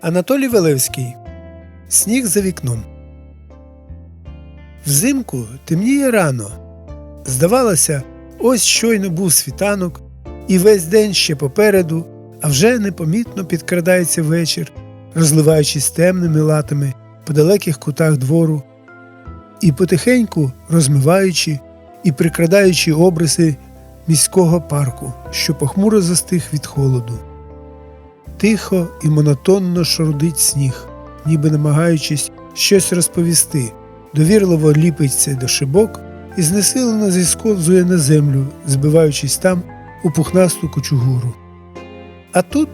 Анатолій Велевський Сніг за вікном. Взимку темніє рано. Здавалося, ось щойно був світанок, і весь день ще попереду, а вже непомітно підкрадається вечір, розливаючись темними латами по далеких кутах двору, і потихеньку розмиваючи і прикрадаючи обриси міського парку, що похмуро застиг від холоду. Тихо і монотонно шурдить сніг, ніби намагаючись щось розповісти, довірливо ліпиться до шибок і знесилено зісковзує на землю, збиваючись там у пухнасту кучугуру. А тут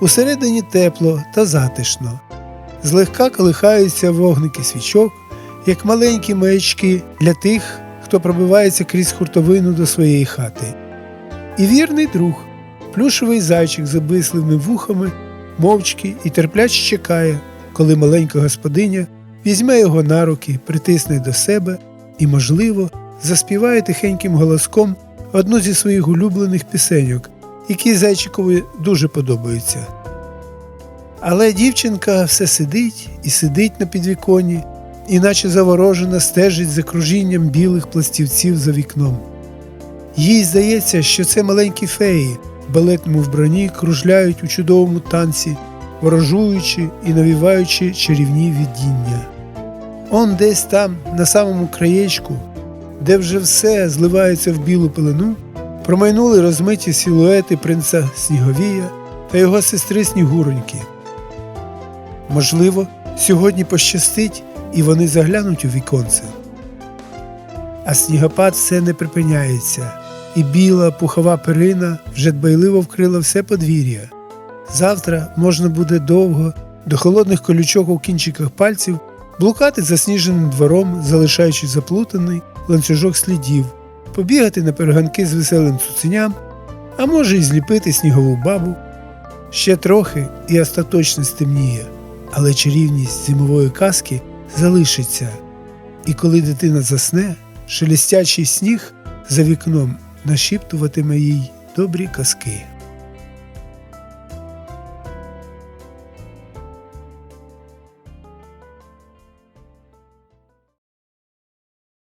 усередині тепло та затишно. Злегка колихаються вогники свічок, як маленькі маячки для тих, хто пробивається крізь хуртовину до своєї хати. І вірний друг, плюшевий зайчик з обвислими вухами, мовчки і терпляче чекає, коли маленька господиня візьме його на руки, притисне до себе і, можливо, заспіває тихеньким голоском одну зі своїх улюблених пісеньок, які зайчикові дуже подобаються. Але дівчинка все сидить і сидить на підвіконні, іначе заворожена стежить за кружінням білих пластівців за вікном. Їй здається, що це маленькі феї балетному вбранні кружляють у чудовому танці, ворожуючи і навіваючи чарівні видіння. Он десь там, на самому краєчку, де вже все зливається в білу пелену, промайнули розмиті силуети принца Сніговія та його сестри Снігуроньки. Можливо, сьогодні пощастить і вони заглянуть у віконце. А снігопад все не припиняється, і біла пухова перина вже дбайливо вкрила все подвір'я. Завтра можна буде довго, до холодних колючок у кінчиках пальців, блукати засніженим двором, залишаючи заплутаний ланцюжок слідів, побігати на перегонки з веселим цуценям, а може й зліпити снігову бабу. Ще трохи і остаточно стемніє, але чарівність зимової казки залишиться. І коли дитина засне, шелестячий сніг за вікном нашіптуватиме їй добрі казки.